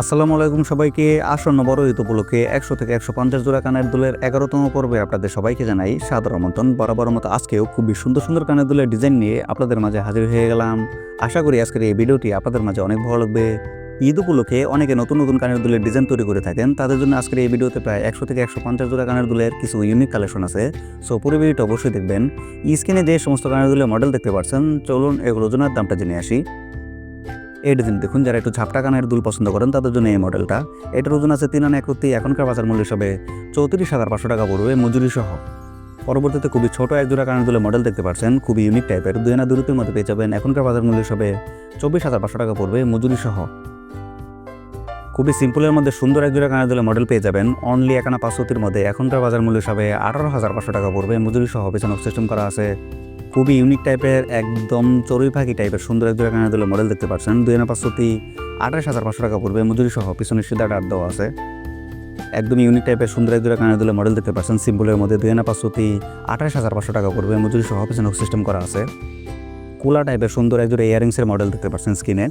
আসসালামু আলাইকুম সবাইকে। আসন্ন বড় ঈদ উপলক্ষে একশো থেকে একশো পঞ্চাশ জোড়া কানের দুলের এগারোতম পর্বে আপনাদের সবাইকে জানাই সাদর আমন্ত্রণ বরাবর মতো আজকেও খুবই সুন্দর সুন্দর কানের দুলের ডিজাইন নিয়ে আপনাদের মাঝে হাজির হয়ে গেলাম। আশা করি আজকের এই ভিডিওটি আপনাদের মাঝে অনেক ভালো লাগবে। ঈদ উপলক্ষে অনেকে নতুন নতুন কানের দুলের ডিজাইন তৈরি করে থাকেন। তাদের জন্য আজকের এই ভিডিওতে প্রায় একশো থেকে একশো পঞ্চাশ জোড়া কানের দুলের কিছু ইউনিক কালেকশন আছে। সো পুরো ভিডিওটা অবশ্যই দেখবেন। স্ক্রিনে যে সমস্ত কানের দুলের মডেল দেখতে পাচ্ছেন, চলুন এগুলোর জন্য দামটা জেনে আসি। এই ডিজাইন দেখুন, যারা একটু ঝাপটা কানের দুল পছন্দ করেন, তাদের জন্য এই মডেলটা। এটার ওজন আছে তিন আনা একরতি এখনকার বাজার মূল্য হিসাবে চৌত্রিশ হাজার পাঁচশো টাকা পড়বে মজুরি সহ। পরবর্তীতে খুবই ছোট এক জোড়া কানের দুলের মডেল দেখতে পাচ্ছেন, খুবই ইউনিক টাইপের দুই আনা দূরত্বের মধ্যে পেয়ে যাবেন, এখনকার বাজার মূল্য হিসাবে চব্বিশ হাজার পাঁচশো টাকা পড়বে মজুরি সহ। খুবই সিম্পলের মধ্যে সুন্দর এক জোড়া কানের দুলের মডেল পেয়ে যাবেন অনলি একানা পাঁচশোতির মধ্যে। এখনকার বাজার মূল্য হিসাবে আঠারো হাজার পাঁচশো টাকা পড়বে মজুরি সহ, পেছনে সিস্টেম করা আছে। খুবই ইউনিক টাইপের একদম চড়ুই পাখি টাইপের সুন্দর এক জোড়া কানের দুলের মডেল দেখতে পাচ্ছেন। দুই আনা পাঁচশোতি আঠাশ হাজার পাঁচশো টাকা পড়বে মজুরি সহ পিছনে সিধা ডাট দেওয়া আছে। একদম ইউনিক টাইপের সুন্দর এক জোড়া কানের দুলের মডেল দেখতে পাচ্ছেন। সিম্পলের মধ্যে দুই আনা পাঁচশোতি আঠাশ হাজার পাঁচশো টাকা পড়বে মজুরি সহ পিছনে সিস্টেম করা আছে। কুলা টাইপের সুন্দর এক ইয়ারিংসের মডেল দেখতে পাচ্ছেন স্কিনে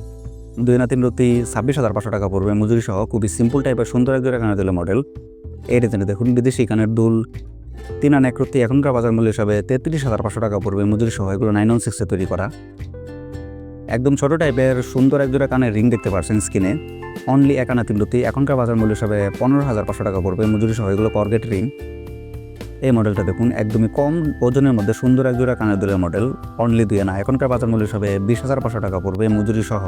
দুই না তিন রতি ছাব্বিশ হাজার পাঁচশো টাকা পড়বে মজুরি সহ খুবই সিম্পল টাইপের সুন্দর এক জোড়া কানের দুলের মডেল এই দেখুন, বিদেশি কানের দুল। তিন আন এক রত্তি এখনকার বাজার মূল্য হিসাবে তেত্রিশ হাজার পাঁচশো টাকা পড়বে। মজুরি সহ এগুলো নাইন ওয়ান সিক্সে তৈরি করা। একদম ছোট টাইপের সুন্দর এক জোড়া কানের রিং দেখতে পাচ্ছেন স্কিনে অনলি এক আনা তিন রত্তি, এখনকার বাজার মূল্য হিসাবে পনেরো হাজার পাঁচশো টাকা পড়বে। মজুরি সহ এগুলো করগেট রিং এই মডেলটা দেখুন, একদমই কম ওজনের মধ্যে সুন্দর এক জোড়া কানের দুলের মডেল অনলি দুই আনা। এখনকার বাজার মূল্য হিসাবে বিশ হাজার পাঁচশো টাকা পড়বে মজুরি সহ।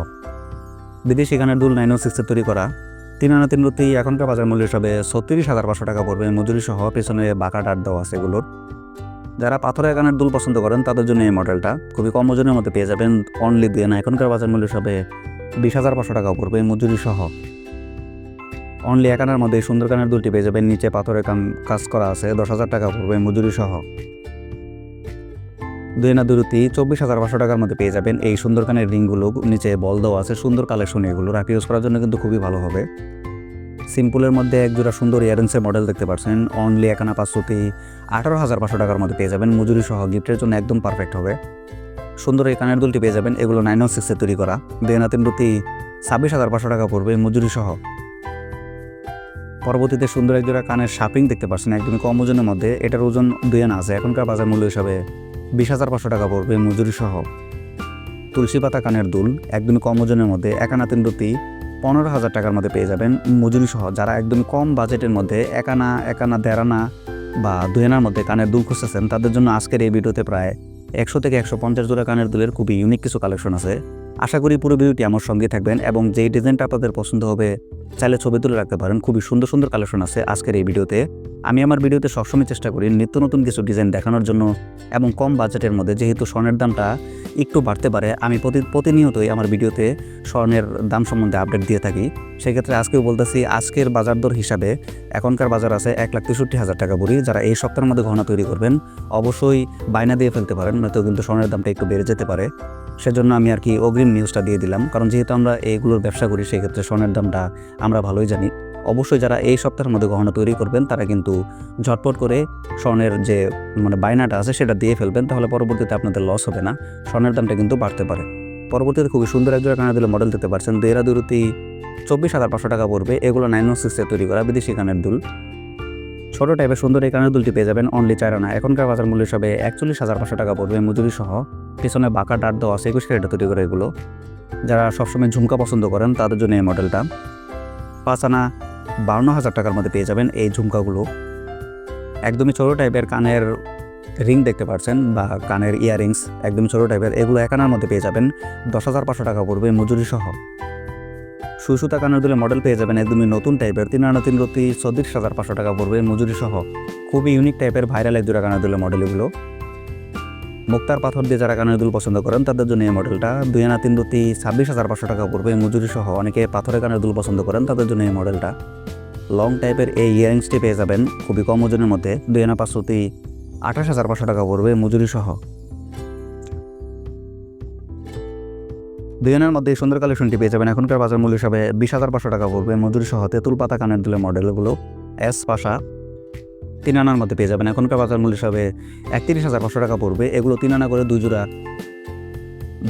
বিদেশি কানের দুল নাইন সিক্সে তৈরি করা। তিন আনা তিন রুতি এখনকার বাজার মূল্য হিসাবে ছত্রিশ হাজার পাঁচশো টাকা পড়বে। মজুরি সহ পেছনে বাঁকা ডাট দেওয়া আছে এগুলোর। যারা পাথরের কানের দুল পছন্দ করেন, তাদের জন্য এই মডেলটা। খুবই কম ওজনের মধ্যে পেয়ে যাবেন অনলি দিয়ে না এখনকার বাজার মূল্য হিসাবে বিশ হাজার পাঁচশো টাকা পড়বে মজুরি সহ। অনলি একানার মধ্যে সুন্দর কানের দুলটি পেয়ে যাবেন। নিচে পাথরের কাম কাজ করা আছে, দশ হাজার টাকা পড়বে মজুরি সহ। দুই না দুরুতি চব্বিশ হাজার পাঁচশো টাকার মধ্যে পেয়ে যাবেন এই সুন্দর কানের রিংগুলো। নিচে বল দেওয়া আছে, সুন্দর কালেকশন এগুলো। রাফি ইউজ করার জন্য কিন্তু খুবই ভালো হবে। সিম্পলের মধ্যে এক জোড়া সুন্দর ইয়ারিংসের মডেল দেখতে পাচ্ছেন। অনলি একানা পাঁচশোতি আঠারো হাজার পাঁচশো টাকার মধ্যে পেয়ে যাবেন। মজুরি সহ গিফটের জন্য একদম পারফেক্ট হবে। সুন্দর এই কানের দুলটি পেয়ে যাবেন। এগুলো নাইন ওয়ান সিক্সে তৈরি করা। দুই না তিন রুতি ছাব্বিশ হাজার পাঁচশো টাকা পড়বে মজুরি সহ। পরবর্তীতে সুন্দর এক জোড়া কানের শাপিং দেখতে পাচ্ছেন। একদমই কম ওজনের মধ্যে। এটার ওজন দুই আনা আছে। এখনকার বাজার মূল্য হিসাবে বিশ হাজার পাঁচশো টাকা পড়বে মজুরি সহ তুলসী পাতা কানের দুল একদমই কম ওজনের মধ্যে, একানা তিন রুটি পনেরো হাজার টাকার মধ্যে পেয়ে যাবেন মজুরি সহ যারা একদম কম বাজেটের মধ্যে একানা একানা দেড়ানা বা দুয়েনার মধ্যে কানের দুল খুঁজতেছেন, তাদের জন্য আজকের এই ভিডিওতে প্রায় একশো থেকে একশো পঞ্চাশ জোড়া কানের দুলের খুবই ইউনিক কিছু কালেকশন আছে। আশা করি পুরো ভিডিওটি আমার সঙ্গে থাকবেন এবং যেই ডিজাইনটা আপনাদের পছন্দ হবে, চাইলে ছবি তুলে রাখতে পারেন। খুবই সুন্দর সুন্দর কালেকশন আছে আজকের এই ভিডিওতে। আমি আমার ভিডিওতে সবসময় চেষ্টা করি নিত্য নতুন কিছু ডিজাইন দেখানোর জন্য এবং কম বাজেটের মধ্যে, যেহেতু স্বর্ণের দামটা একটু বাড়তে পারে, আমি প্রতি, প্রতিনিয়তই আমার ভিডিওতে স্বর্ণের দাম সম্বন্ধে আপডেট দিয়ে থাকি। সেক্ষেত্রে আজকেও বলতেছি, আজকের বাজার দর হিসাবে এখনকার বাজার আছে এক লাখ তেষট্টি হাজার টাকা বুড়ি যারা এই সপ্তাহের মধ্যে গহনা তৈরি করবেন, অবশ্যই বায়না দিয়ে ফেলতে পারেন, নয়তো কিন্তু স্বর্ণের দামটা একটু বেড়ে যেতে পারে। সেজন্য আমি আর কি অগ্রিম নিউজটা দিয়ে দিলাম। কারণ যেহেতু আমরা এইগুলোর ব্যবসা করি, সেক্ষেত্রে স্বর্ণের দামটা আমরা ভালোই জানি। অবশ্যই যারা এই সপ্তাহের মধ্যে গহনা তৈরি করবেন, তারা কিন্তু ঝটপট করে স্বর্ণের যে মানে বায়নাটা আছে, সেটা দিয়ে ফেলবেন, তাহলে পরবর্তীতে আপনাদের লস হবে না। স্বর্ণের দামটা কিন্তু বাড়তে পারে। পরবর্তীতে খুবই সুন্দর একজোড়া কানের দুলের মডেল দিতে পারছেন দুই এরা দুরুতি চব্বিশ হাজার পাঁচশো টাকা পড়বে। এগুলো নাইন ও সিক্সে তৈরি করা বিদেশি কানের দুল। ছোট টাইপের সুন্দর এই কানের দুলটি পেয়ে যাবেন অনলি চার আনা এখনকার বাজার মূল্য হিসাবে একচল্লিশ হাজার পাঁচশো টাকা পড়বে মজুরি সহ। পিছনে বাঁকা ডাট দেওয়া আছে, একুশ ক্যারেটে তৈরি করে এগুলো। যারা সবসময় ঝুমকা পছন্দ করেন, তাদের জন্য এই মডেলটা। পাঁচ আনা বাউন্ন হাজার টাকার মধ্যে পেয়ে যাবেন এই ঝুমকাগুলো। একদমই ছোটো টাইপের কানের রিং দেখতে পাচ্ছেন, বা কানের ইয়ারিংস একদম ছোটো টাইপের। এগুলো একানার মধ্যে পেয়ে যাবেন দশ হাজার পাঁচশো টাকা পড়বে মজুরি সহ। সুসুতা কানের দুলে মডেল পেয়ে যাবেন একদমই নতুন টাইপের। তিন আনা তিন রতি চৌত্রিশ হাজার পাঁচশো টাকা পড়বে মজুরি সহ। খুবই ইউনিক টাইপের ভাইরাল এক দুটা কানের দুলে মডেল এগুলো। মুক্তার পাথর দিয়ে যারা কানের দুল পছন্দ করেন, তাদের জন্য এই মডেলটা দুই আনা তিন দুটি ছাব্বিশ হাজার পাঁচশো টাকা পড়বে। মজুরি সহ অনেকে পাথরের কানের দুল পছন্দ করেন, তাদের জন্য এই মডেলটা। লং টাইপের এই ইয়ারিংসটি পেয়ে যাবেন, খুবই কম ওজনের মধ্যে, দুই আনা পাঁচশোতি আঠাশ হাজার পাঁচশো টাকা পড়বে মজুরি সহ। দুই আনার মধ্যে সুন্দর কালেকশনটি পেয়ে যাবেন। এখনকার বাজার মূল্য হিসাবে বিশ হাজার পাঁচশো টাকা পড়বে মজুরি সহ তেঁতুল পাতা কানের দুলের মডেলগুলো এস পাশা তিন আনার মধ্যে পেয়ে যাবেন। এখনকার বাজার মূল্য হিসাবে একত্রিশ হাজার পাঁচশো টাকা পড়বে। এগুলো তিন আনা করে দুই জোড়া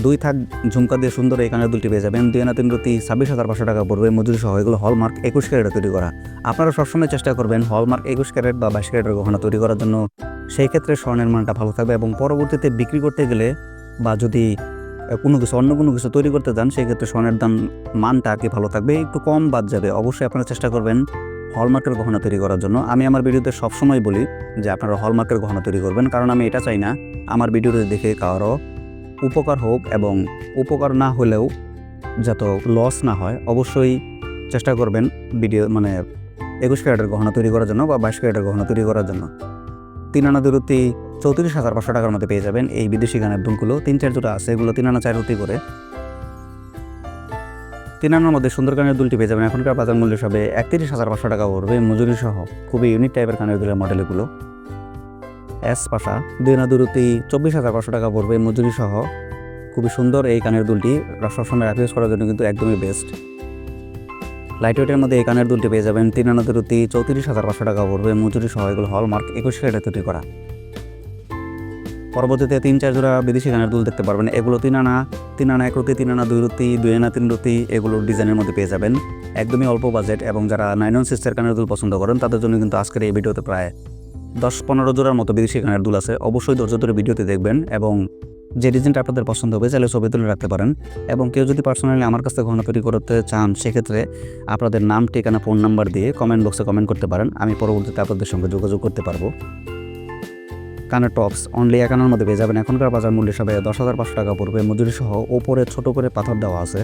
দুই থাক ঝুমকা দিয়ে সুন্দর এই কানের দুলটি পেয়ে যাবেন। দুই আনা, তিন রতি ছাব্বিশ হাজার পাঁচশো টাকা পড়বে। মজুরি সহ এগুলো হলমার্ক একুশ ক্যারেটে তৈরি করা। আপনারা সবসময় চেষ্টা করবেন হলমার্ক একুশ ক্যারেট বা বাইশ ক্যারেটের গহনা তৈরি করার জন্য। সেই ক্ষেত্রে স্বর্ণের মানটা ভালো থাকবে এবং পরবর্তীতে বিক্রি করতে গেলে বা যদি কোনো কিছু, অন্য কোনো কিছু তৈরি করতে চান, সেই ক্ষেত্রে স্বর্ণের দাম, মানটা আর কি ভালো থাকবে? একটু কম বাদ যাবে। অবশ্যই আপনারা চেষ্টা করবেন। হলমার্কের গহনা তৈরি করার জন্য। আমি আমার ভিডিওতে সবসময় বলি যে আপনারা হলমার্কের গহনা তৈরি করবেন, কারণ আমি এটা চাই না। আমার ভিডিওতে দেখে কারও উপকার হোক এবং উপকার না হলেও যত লস না হয়, অবশ্যই চেষ্টা করবেন ভিডিও মানে একুশ ক্যারেটের গহনা তৈরি করার জন্য বা বাইশ ক্যারেটের গহনা তৈরি করার জন্য। তিন আনা দূরত্বে চৌত্রিশ হাজার পাঁচশো টাকার মধ্যে পেয়ে যাবেন এই বিদেশি গানের দুলগুলো তিন চার জোড়া আছে, এগুলো তিন আনা চার করে। তিন আনার মধ্যে সুন্দর কানের দুলটি পেয়ে যাবেন। এখনকার বাজার মূল্য সবে একত্রিশ হাজার পাঁচশো টাকা পড়বে। মজুরি সহ খুবই ইউনিক টাইপের কানের দুলের মডেলগুলো। এস পাশা, দুই আনা দূরত্বে চব্বিশ হাজার পাঁচশো টাকা পড়বে। মজুরি সহ খুবই সুন্দর এই কানের দুলটি। সবসময় র্যাপ ইউজ করার জন্য কিন্তু একদমই বেস্ট লাইট ওয়েটের মধ্যে এই কানের দুলটি পেয়ে যাবেন। তিন আনা দূরত্বে চৌত্রিশ হাজার পাঁচশো টাকা পড়বে। মজুরি সহ এগুলো হলমার্ক একুশ ক্যারেটে তৈরি করা। পরবর্তীতে তিন, চার জোড়া বিদেশি গানের দুল দেখতে পারবেন। এগুলো তিন আনা তিন আনা এক রুতি তিন আনা দুই রুতি দুই আনা তিন রুতি, এগুলো ডিজাইনের মধ্যে পেয়ে যাবেন। একদমই অল্প বাজেট এবং যারা নাইন ওয়ান সিক্সের কানের দুল পছন্দ করেন, তাদের জন্য কিন্তু আজকের এই ভিডিওতে প্রায় দশ পনেরো জোড়ার মতো বিদেশি কানের দুল আছে। অবশ্যই ধৈর্য ধরে ভিডিওতে দেখবেন এবং যে ডিজাইনটা আপনাদের পছন্দ হবে, চাইলে ছবি তুলে রাখতে পারেন। এবং কেউ যদি পার্সোনালি আমার কাছে গহনা তৈরি করতে চান, সেক্ষেত্রে আপনাদের নাম, ঠিকানা ফোন নাম্বার দিয়ে কমেন্ট বক্সে কমেন্ট করতে পারেন। আমি পরবর্তীতে আপনাদের সঙ্গে যোগাযোগ করতে পারব। কানের টপস অনলি একানোর মধ্যে পেয়ে যাবেন। এখনকার বাজার মূল্য হিসাবে দশ হাজার পাঁচশো টাকা পড়বে। মজুরি সহ ওপরে ছোট করে পাথর দেওয়া আছে।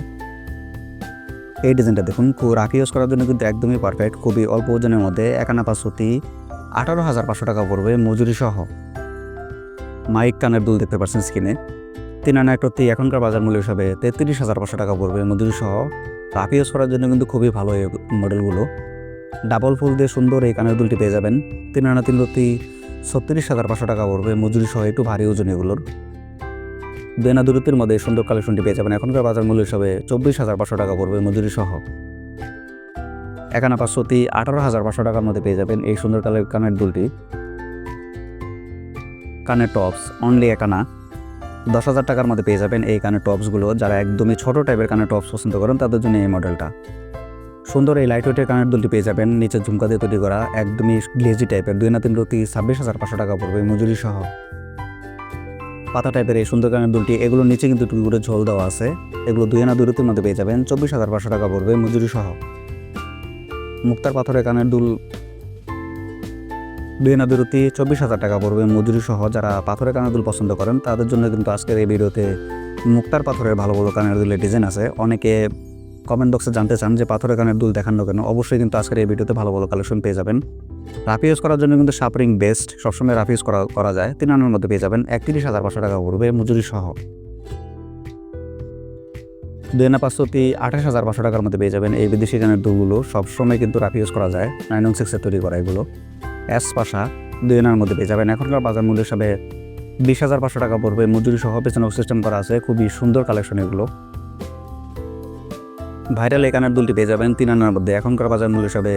এই ডিজাইনটা দেখুন, খুব রাখি ইউজ করার জন্য কিন্তু একদমই পারফেক্ট খুবই অল্প ওজনের মধ্যে একানা পাঁচশোতি আঠারো হাজার পাঁচশো টাকা পড়বে মজুরি সহ মাইক কানের দুল দেখতে পাচ্ছেন স্ক্রিনে। তিন আনা একটি এখনকার বাজার মূল্য হিসাবে তেত্রিশ হাজার পাঁচশো টাকা পড়বে মজুরি সহ রাফ ইউজ করার জন্য কিন্তু খুবই ভালো এই মডেলগুলো ডাবল ফুল দিয়ে সুন্দর এই কানের দুলটি পেয়ে যাবেন। তিন আনা তিন রতি ছত্রিশ হাজার পাঁচশো টাকা পড়বে। মজুরি সহ একটু ভারী ওজন এগুলোর। দেনা দূরত্বের মধ্যে সুন্দর কালেকশনটি পেয়ে যাবেন। এখনকার বাজার মূল্য হিসাবে চব্বিশ হাজার পাঁচশো টাকা পড়বে মজুরি সহ। একানা পাঁচশোতি আঠারো হাজার পাঁচশো টাকার মধ্যে পেয়ে যাবেন এই সুন্দর কালের কানের দুলটি। কানের টপস অনলি একানা। দশ হাজার টাকার মধ্যে পেয়ে যাবেন এই কানের টপসগুলো। যারা একদমই ছোট টাইপের কানের টপস পছন্দ করেন, তাদের জন্য এই মডেলটা। সুন্দর এই লাইট ওয়েটের কানের দুলটি পেয়ে যাবেন। নিচে ঝুমকা দিয়ে তৈরি করা একদমই গ্লেজি টাইপের দুই না তিন রতি ছাব্বিশ হাজার পাঁচশো টাকা পড়বে মজুরি সহ। পাতা টাইপের এই সুন্দর কানের দুলটি, এগুলোর নিচে কিন্তু টুকু করে ঝোল দেওয়া আছে। এগুলো দুই আনা দুরতির মধ্যে পেয়ে যাবেন। চব্বিশ হাজার পাঁচশো টাকা পড়বে মজুরি সহ। মুক্তার পাথরের কানের দুল দুই আনা দুরতি চব্বিশ হাজার টাকা পড়বে মজুরি সহ। যারা পাথরের কানের দুল পছন্দ করেন, তাদের জন্য কিন্তু আজকের এই ভিডিওতে মুক্তার পাথরের ভালো ভালো কানের দুলের ডিজাইন আছে। অনেকে কমেন্ট বক্সে জানতে চান যে পাথরের কানের দুল দেখানো কেন, অবশ্যই কিন্তু আজকের এই ভিডিওতে ভালো ভালো কালেকশন পেয়ে যাবেন। রাফ ইউজ করার জন্য কিন্তু সাপরিং বেস্ট সবসময় রাফ ইউজ করা করা যায়। তিন আনার মধ্যে পেয়ে যাবেন একত্রিশ হাজার পাঁচশো টাকা পড়বে মজুরি সহ। দুই আনা পাঁচশোটি আঠাশ হাজার পাঁচশো টাকার মধ্যে পেয়ে যাবেন এই বিদেশি গানের দুলগুলো। সবসময় কিন্তু রাফ ইউজ করা যায় নাইন ওয়ান সিক্সের তৈরি করা এগুলো। অ্যাস পাশা দুই আনার মধ্যে পেয়ে যাবেন। এখনকার বাজার মূল্য হিসাবে বিশ হাজার পাঁচশো টাকা পড়বে মজুরি সহ। পেছনে সিস্টেম করা আছে, খুবই সুন্দর কালেকশন এগুলো। ভাইরাল এই কানের দুলটি পেয়ে যাবেন তিন আনার মধ্যে। এখনকার বাজার মূল্য হিসাবে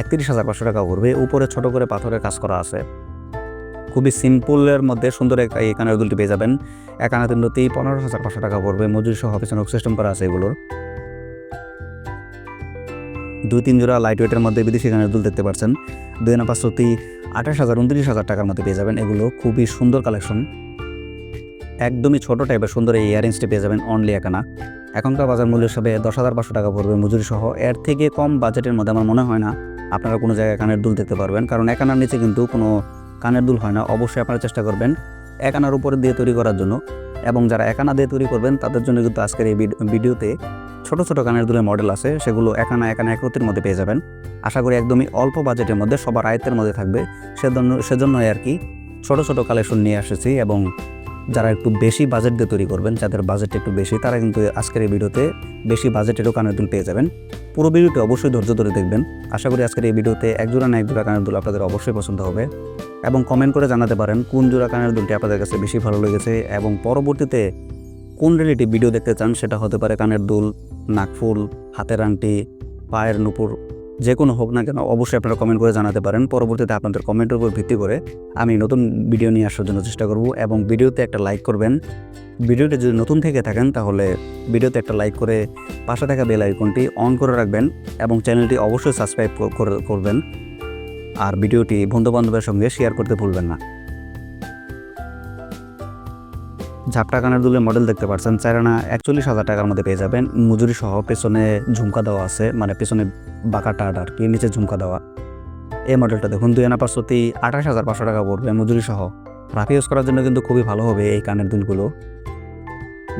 একত্রিশ হাজার পাঁচশো টাকা পড়বে উপরে ছোট করে পাথরের কাজ করা আছে। খুবই সিম্পলের মধ্যে সুন্দর এই কানের দুলটি পেয়ে যাবেন। এক আনা তিন রতি পনেরো হাজার পাঁচশো টাকা পড়বে। মজুরি সহ পেছনে সিস্টেম করা আছে এগুলোর। দুই তিন জোড়া লাইট ওয়েটের মধ্যে বিদেশি গানের দুল দেখতে পাচ্ছেন। দুই আনা পাঁচশোতি আঠাশ হাজার, উনত্রিশ হাজার টাকার মধ্যে পেয়ে যাবেন এগুলো। খুবই সুন্দর কালেকশন একদমই ছোট টাইপের সুন্দর এই ইয়ারিংসটি পেয়ে যাবেন অনলি একানা। এখনকার বাজার মূল্য হিসাবে দশ হাজার পাঁচশো টাকা পড়বে মজুরি সহ। এর থেকে কম বাজেটের মধ্যে আমার মনে হয় না আপনারা কোনো জায়গায় কানের দুল দেখতে পারবেন, কারণ একানার নিচে কিন্তু কোনো কানের দুল হয় না। অবশ্যই আপনারা চেষ্টা করবেন একানার উপরে দিয়ে তৈরি করার জন্য এবং যারা একানা দিয়ে তৈরি করবেন, তাদের জন্য কিন্তু আজকের এই ভিডিওতে ছোট ছোট কানের দুলের মডেল আছে। সেগুলো একানা একানা একত্রের মধ্যে পেয়ে যাবেন। আশা করি একদমই অল্প বাজেটের মধ্যে সবার আয়ত্তের মধ্যে থাকবে। সেজন্য সেজন্যই আর কি ছোট ছোট কালেকশন নিয়ে এসেছি এবং যারা একটু বেশি বাজেট দিয়ে তৈরি করবেন, যাদের বাজেট একটু বেশি, তারা কিন্তু আজকের এই ভিডিওতে বেশি বাজেটেরও কানের দুল পেয়ে যাবেন। পুরো ভিডিওটি অবশ্যই ধৈর্য ধরে দেখবেন। আশা করি আজকের এই ভিডিওতে এক জোড়া না এক জোড়া কানের দুল আপনাদের অবশ্যই পছন্দ হবে। এবং কমেন্ট করে জানাতে পারেন, কোন জোড়া কানের দুলটি আপনাদের কাছে বেশি ভালো লেগেছে এবং পরবর্তীতে কোন রিলেটিভ ভিডিও দেখতে চান, সেটা হতে পারে কানের দুল নাকফুল হাতের আংটি, পায়ের নুপুর যে কোনো হোক না কেন অবশ্যই আপনারা কমেন্ট করে জানাতে পারেন। পরবর্তীতে আপনাদের কমেন্টের উপর ভিত্তি করে আমি নতুন ভিডিও নিয়ে আসার জন্য চেষ্টা করব এবং ভিডিওতে একটা লাইক করবেন। ভিডিওটি যদি নতুন থেকে থাকেন তাহলে ভিডিওতে একটা লাইক করে পাশে থাকা বেল আইকনটি অন করে রাখবেন এবং চ্যানেলটি অবশ্যই সাবস্ক্রাইব করবেন। আর ভিডিওটি বন্ধুবান্ধবের সঙ্গে শেয়ার করতে ভুলবেন না। ঝাপটা কানের দুলের মডেল দেখতে পাচ্ছেন চারানা একচল্লিশ হাজার টাকার মধ্যে পেয়ে যাবেন। মজুরি সহ পেছনে ঝুমকা দেওয়া আছে মানে পেছনে বাঁকা টাট আর কি, নিচে ঝুমকা দেওয়া। এই মডেলটা দেখুন, দুই আনা পাঁচশোতে আঠাশ হাজার পাঁচশো টাকা পড়বে মজুরি সহ। রাফি ইউজ করার জন্য কিন্তু খুবই ভালো হবে এই কানের দুলগুলো।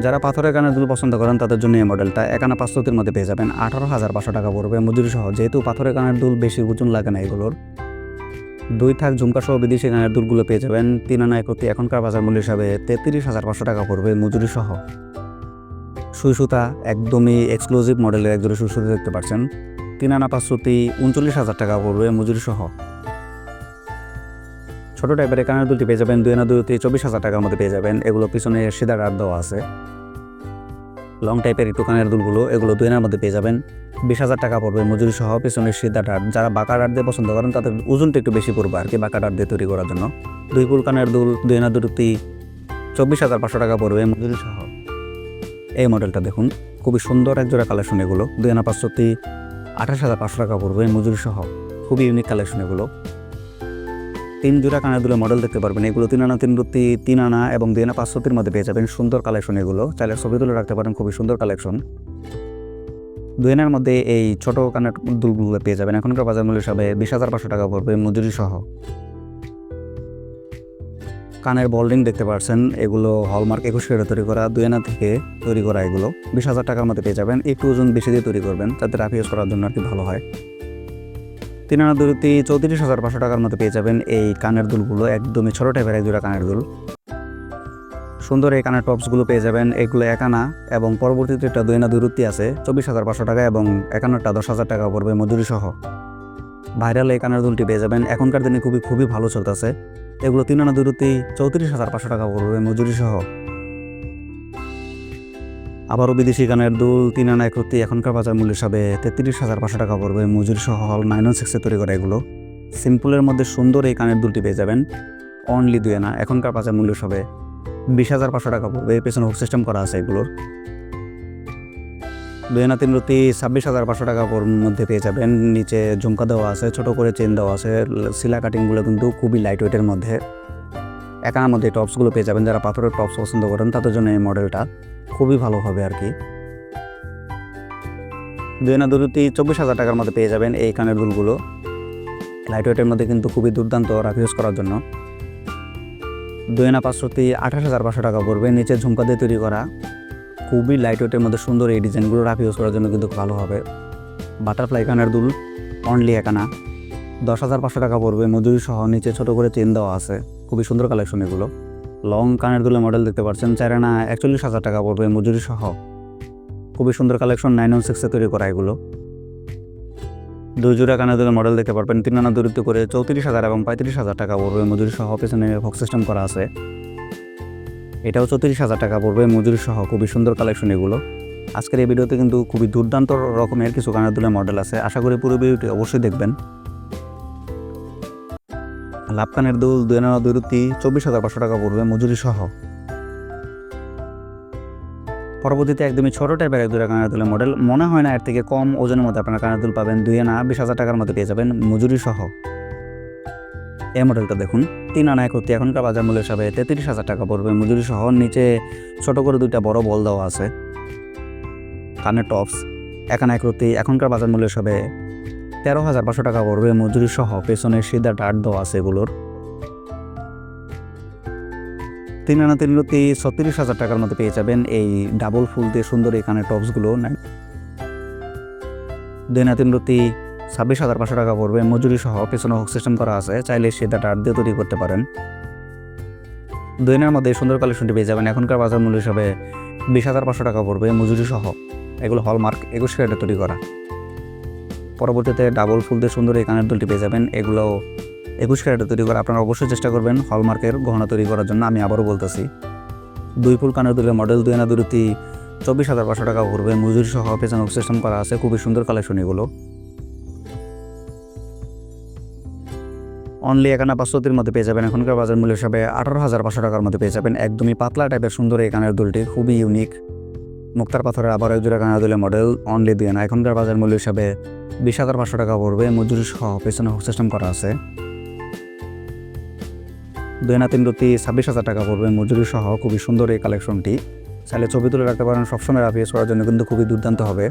যারা পাথরের কানের দুল পছন্দ করেন, তাদের জন্য এই মডেলটা একানা পাঁচশোতির মধ্যে পেয়ে যাবেন। আঠারো হাজার পাঁচশো টাকা পড়বে মজুরি সহ, যেহেতু পাথরের কানের দুল বেশি ওজন লাগে না এগুলোর। দুই থাক ঝুমকা সহ বিদেশি গানের দুলগুলো পেয়ে যাবেন। তিন আনা একতি এখনকার বাজার মূল্য হিসাবে তেত্রিশ হাজার পাঁচশো টাকা পড়বে মজুরি সহ। সুই সুতা একদমই এক্সক্লুসিভ মডেলের একজোড়ে সুই সুতা দেখতে পাচ্ছেন। তিন আনা পাঁচশোতি উনচল্লিশ হাজার টাকা পড়বে মজুরি সহ। ছোট টাইপের কানের দুলটি পেয়ে যাবেন। দুই আনা দুইতে চব্বিশ হাজার টাকার মধ্যে পেয়ে যাবেন। এগুলো পিছনে সিধা ডাট দেওয়া আছে। লং টাইপের একটু কানের দুলগুলো, এগুলো দুই মধ্যে পেয়ে যাবেন। বিশ হাজার টাকা পড়বে মজুরি সহ পেছনের সিদ্ধা ডাট। যারা বাঁকা ডাট দিয়ে পছন্দ করেন, তাদের ওজনটা একটু বেশি পড়বে আর কি বাঁকা ডাট দিয়ে তৈরি করার জন্য। দুই ফুল কানের দুল, দুই আনা দুটি, চব্বিশ হাজার পাঁচশো টাকা পড়বে মজুরি সহ এই মডেলটা দেখুন, খুবই সুন্দর এক জোড়া কালেকশন এগুলো। দুই আনা পাঁচশোটি আঠাশ হাজার পাঁচশো টাকা পড়বে মজুরি সহ খুবই ইউনিক কালেকশন এগুলো। তিন জোড়া কানের দুলের মডেল দেখতে পারবেন। এগুলো তিন আনা, তিন রুতি তিন আনা এবং দুই আনা পাঁচশোটির মধ্যে পেয়ে যাবেন। সুন্দর কালেকশন এগুলো। চাইলে ছবি তুলে রাখতে পারেন, খুবই সুন্দর কালেকশন দুয়েনের মধ্যে এই ছোট কানের দুলগুলো পেয়ে যাবেন। এখনকার বাজার মূল্য হিসাবে বিশ হাজার পাঁচশো টাকা পড়বে মজুরি সহ। কানের বল্ডিং দেখতে পাচ্ছেন এগুলো হলমার্ক একুশ কেটে তৈরি করা দুয়েনা থেকে তৈরি করা এগুলো। বিশ হাজার টাকার মধ্যে পেয়ে যাবেন। একটু ওজন বেশি দিয়ে তৈরি করবেন। যাতে রাফ করার জন্য আর কি ভালো হয়। তিন আনা দুরুতি চৌত্রিশ হাজার পাঁচশো টাকার মতো পেয়ে যাবেন এই কানের দুলগুলো, একদমই ছোটো টাইপের এক জোড়া কানের দুল। সুন্দর এই কানের টপসগুলো পেয়ে যাবেন, এগুলো একানা এবং পরবর্তীতে একটা দুই আনা দুরুত্তি আছে, চব্বিশ হাজার পাঁচশো টাকা এবং একান্নটা দশ হাজার টাকা পড়বে মজুরি সহ ভাইরাল এই কানের দুলটি পেয়ে যাবেন, এখনকার দিনে খুবই খুবই ভালো চলতেছে। এগুলো তিন আনা দুরুত্তি চৌত্রিশ হাজার পাঁচশো টাকা পড়বে মজুরি সহ আবারও বিদেশি কানের দুল, তিন আনা একরত্তি এখনকার বাজার মূল্য হিসাবে তেত্রিশ হাজার পাঁচশো টাকা পড়বে। মজুরি সহ হল নাইন ওয়ান সিক্সে তৈরি করা এগুলো। সিম্পলের মধ্যে সুন্দর এই কানের দুলটি পেয়ে যাবেন। অনলি দুই আনা, এখনকার বাজার মূল্য হিসাবে বিশ হাজার পাঁচশো টাকা পড়বে। পেছনে হুক সিস্টেম করা আছে এগুলোর। দুই আনা তিন রুতি, ছাব্বিশ হাজার পাঁচশো টাকা মধ্যে পেয়ে যাবেন। নিচে ঝুমকা দেওয়া আছে, ছোট করে চেন দেওয়া আছে। সিলা কাটিংগুলো কিন্তু খুবই লাইট ওয়েটের মধ্যে। একানার মধ্যে টপসগুলো পেয়ে যাবেন। যারা পাথরের টপস পছন্দ করেন, তাদের জন্য এই মডেলটা খুবই ভালো হবে আর কি। দুই আনা দুরুতি চব্বিশ হাজার টাকার মধ্যে পেয়ে যাবেন এই কানের দুলগুলো। লাইট ওয়েটের মধ্যে কিন্তু খুবই দুর্দান্ত রাফ ইউজ করার জন্য। দুই আনা পাঁচশোটি আঠাশ হাজার পাঁচশো টাকা পড়বে নিচে ঝুমকা দিয়ে তৈরি করা। খুবই লাইট ওয়েটের মধ্যে সুন্দর এই ডিজাইনগুলো রাফ ইউজ করার জন্য কিন্তু ভালো হবে। বাটারফ্লাই কানের দুল অনলি একানা দশ হাজার পাঁচশো টাকা পড়বে মজুরি সহ নিচে ছোট করে চেন দেওয়া আছে। খুবই সুন্দর কালেকশন এগুলো। লং কানের দুলের মডেল দেখতে পাচ্ছেন। চার আনা একচল্লিশ হাজার টাকা পড়বে মজুরি সহ। খুবই সুন্দর কালেকশন নাইন ওয়ান সিক্সে তৈরি করা এগুলো। দুই জোড়া কানের দুলের মডেল দেখতে পারবেন। তিন আনা দূরত্ব করে চৌত্রিশ হাজার এবং পঁয়ত্রিশ হাজার টাকা পড়বে মজুরি সহ। পেছনে ফক সিস্টেম করা আছে। এটাও চৌত্রিশ হাজার টাকা পড়বে মজুরি সহ। খুবই সুন্দর কালেকশন এগুলো। আজকের এই ভিডিওতে কিন্তু খুবই দুর্দান্ত রকমের কিছু কানের দুলের মডেল আছে। আশা করি পুরো ভিডিওটি অবশ্যই দেখবেন। লাভ কানের দুল দুই আনা দূরত্ব চব্বিশ হাজার পাঁচশো টাকা পড়বে মজুরি সহ। পরবর্তীতে একদমই ছোট টাইপের এক দুটা কানের দুলের মডেল মনে হয় না এর থেকে কম ওজনের মধ্যে আপনারা কানের দুল পাবেন। দুই আনা বিশ হাজার টাকার মধ্যে পেয়ে যাবেন মজুরি সহ। এই মডেলটা দেখুন। তিন আনা একত্রি এখনকার বাজার মূল্য হিসাবে তেত্রিশ হাজার টাকা পড়বে মজুরি সহ। নিচে ছোট করে দুইটা বড় বল দেওয়া আছে। কানের টপস এখানে একরতি এখনকার বাজার মূল্য হিসাবে তেরো হাজার পাঁচশো টাকা পড়বে, মজুরি সহ পেছনে সিধা ডাট দেওয়া আছে এগুলোর। তিন আনা তিন ছত্রিশ হাজার টাকার মধ্যে পেয়ে যাবেন এই ডাবল ফুল দিয়ে সুন্দর এখানে টপসগুলো দুই আনা তিন রুতি ছাব্বিশ হাজার পাঁচশো টাকা পড়বে, মজুরি সহ পেছনে হুক সিস্টেম করা আছে, চাইলে সেটা টার দিয়ে তৈরি করতে পারেন। দুইনের মধ্যে সুন্দর কালেকশনটি পেয়ে যাবেন, এখনকার বাজার মূল্য হিসাবে বিশ হাজার পাঁচশো টাকা পড়বে, মজুরি সহ। এগুলো হলমার্ক একুশ ক্যারেটে তৈরি করা। পরবর্তীতে ডাবল ফুল দিয়ে সুন্দর এই কানের দুলটি পেয়ে যাবেন। এগুলো একুশ ক্যারেটে তৈরি করা আপনারা অবশ্যই চেষ্টা করবেন হলমার্কের গহনা তৈরি করার জন্য, আমি আবারও বলতেছি। দুই ফুল কানের দুলের মডেল দুই আনা দুরুতি চব্বিশ হাজার পাঁচশো টাকা পড়বে মজুরি সহ পেছানো সিস্টেম করা আছে, খুবই সুন্দর কালেকশন এগুলো। অনলি একানা পাঁচশোটির মধ্যে পেয়ে যাবেন। এখনকার বাজার মূল্য হিসাবে আঠারো হাজার পাঁচশো টাকার মধ্যে পেয়ে যাবেন। একদমই পাতলা টাইপের সুন্দর এই কানের দুলটি, খুবই ইউনিক মুক্তার পাথরের আবার এক জোড়া কানের দুলের মডেল অনলি দিয়ে না। এখনকার বাজার মূল্য হিসাবে বিশ হাজার পাঁচশো টাকা পড়বে। মজুরি সহ পেছনে সিস্টেম করা আছে। দুই না তিন রুটি ছাব্বিশ হাজার টাকা পড়বে। মজুরি সহ খুবই সুন্দর এই কালেকশনটি চাইলে ছবি তুলে রাখতে পারেন। সবসময় রাফিয়াস করার জন্য কিন্তু খুবই দুর্দান্ত হবে।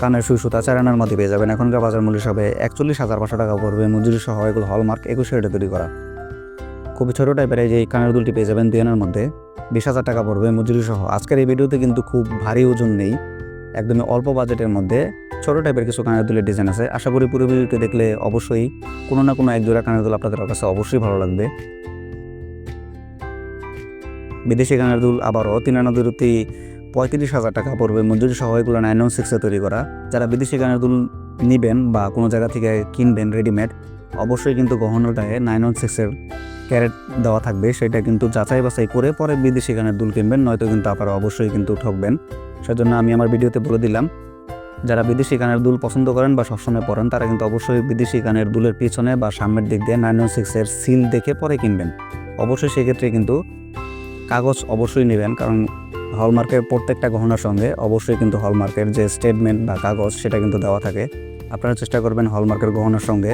কানের সুই সুতা চার আনার মধ্যে পেয়ে যাবেন। এখনকার বাজার মূল্য হিসাবে একচল্লিশ হাজার পাঁচশো টাকা পড়বে। মজুরি সহ এগুলো হলমার্ক একুশে তৈরি করা। খুবই ছোটো টাইপের এই যে কানের দুলটি পেয়ে যাবেন দুই আনার মধ্যে। বিশ হাজার টাকা পড়বে মজুরি সহ। আজকের এই ভিডিওতে কিন্তু খুব ভারী ওজন নেই। একদমই অল্প বাজেটের মধ্যে ছোটো টাইপের কিছু কানের দুলের ডিজাইন আছে। আশা করি পুরো ভিডিওটি দেখলে অবশ্যই কোনো না কোনো এক জোড়া কানের দুল আপনাদের কাছে অবশ্যই ভালো লাগবে। বিদেশি কানের দুল আবারও তিন আনা পঁয়ত্রিশ হাজার টাকা পড়বে। মজুরি সহ এগুলো নাইন ওয়ান সিক্সে তৈরি করা। যারা বিদেশি কানের দুল নিবেন বা কোনো জায়গা থেকে কিনবেন রেডিমেড অবশ্যই কিন্তু গহনাটায় নাইন ওয়ান সিক্সের ক্যারেট দেওয়া থাকবে, সেটা কিন্তু যাচাই বাছাই করে পরে বিদেশি গানের দুল কিনবেন, নয়তো কিন্তু আপনারা অবশ্যই কিন্তু ঠকবেন। সেজন্য আমি আমার ভিডিওতে বলে দিলাম, যারা বিদেশি গানের দুল পছন্দ করেন বা সবসময় পরেন তারা কিন্তু অবশ্যই বিদেশি গানের দুলের পিছনে বা সামনের দিক দিয়ে নাইন সিক্সের সিল দেখে পরে কিনবেন। অবশ্যই সেক্ষেত্রে কিন্তু কাগজ অবশ্যই নেবেন, কারণ হলমার্কের প্রত্যেকটা গহনার সঙ্গে অবশ্যই কিন্তু হলমার্কের যে স্টেটমেন্ট বা কাগজ, সেটা কিন্তু দেওয়া থাকে। আপনারা চেষ্টা করবেন হলমার্কের গহনার সঙ্গে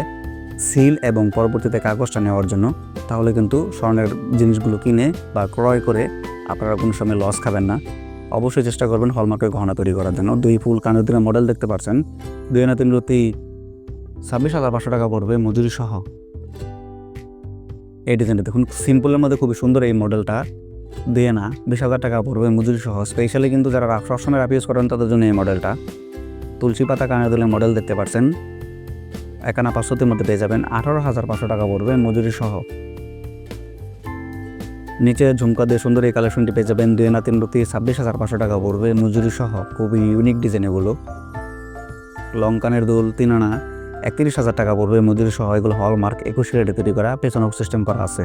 সিল এবং পরবর্তীতে কাগজটা নেওয়ার জন্য। তাহলে কিন্তু স্বর্ণের জিনিসগুলো কিনে বা ক্রয় করে আপনারা কোনো সময় লস খাবেন না। অবশ্যই চেষ্টা করবেন হলমার্কের গহনা তৈরি করার জন্য। দুই ফুল কানের দিনের মডেল দেখতে পাচ্ছেন। দুই না তিন রতি ছাব্বিশ হাজার পাঁচশো টাকা পড়বে মজুরি সহ। এই ডিজাইনটা দেখুন সিম্পলের মধ্যে খুবই সুন্দর এই মডেলটা দিয়ে না বিশ হাজার টাকা পড়বে মজুরি সহ। স্পেশালি কিন্তু যারা সবসময় রাফ ইউজ করেন তাদের জন্য এই মডেলটা তুলসী পাতা কানের দুলের মডেল দেখতে পাচ্ছেন। একানা পাঁচশোটির মধ্যে পেয়ে যাবেন। আঠারো হাজার পাঁচশো টাকা পড়বে মজুরি সহ। নিচে ঝুমকা দিয়ে সুন্দর এই কালেকশনটি পেয়ে যাবেন। দুই না তিন রুটি ছাব্বিশ হাজার পাঁচশো টাকা পড়বে। মজুরি সহ খুবই ইউনিক ডিজাইন এগুলো। লঙ্কানের কানের দুল তিন আনা একত্রিশ হাজার টাকা পড়বে। মজুরি সহ এগুলো হলমার্ক একুশ রেটে তৈরি করা, পেছন সিস্টেম করা আছে।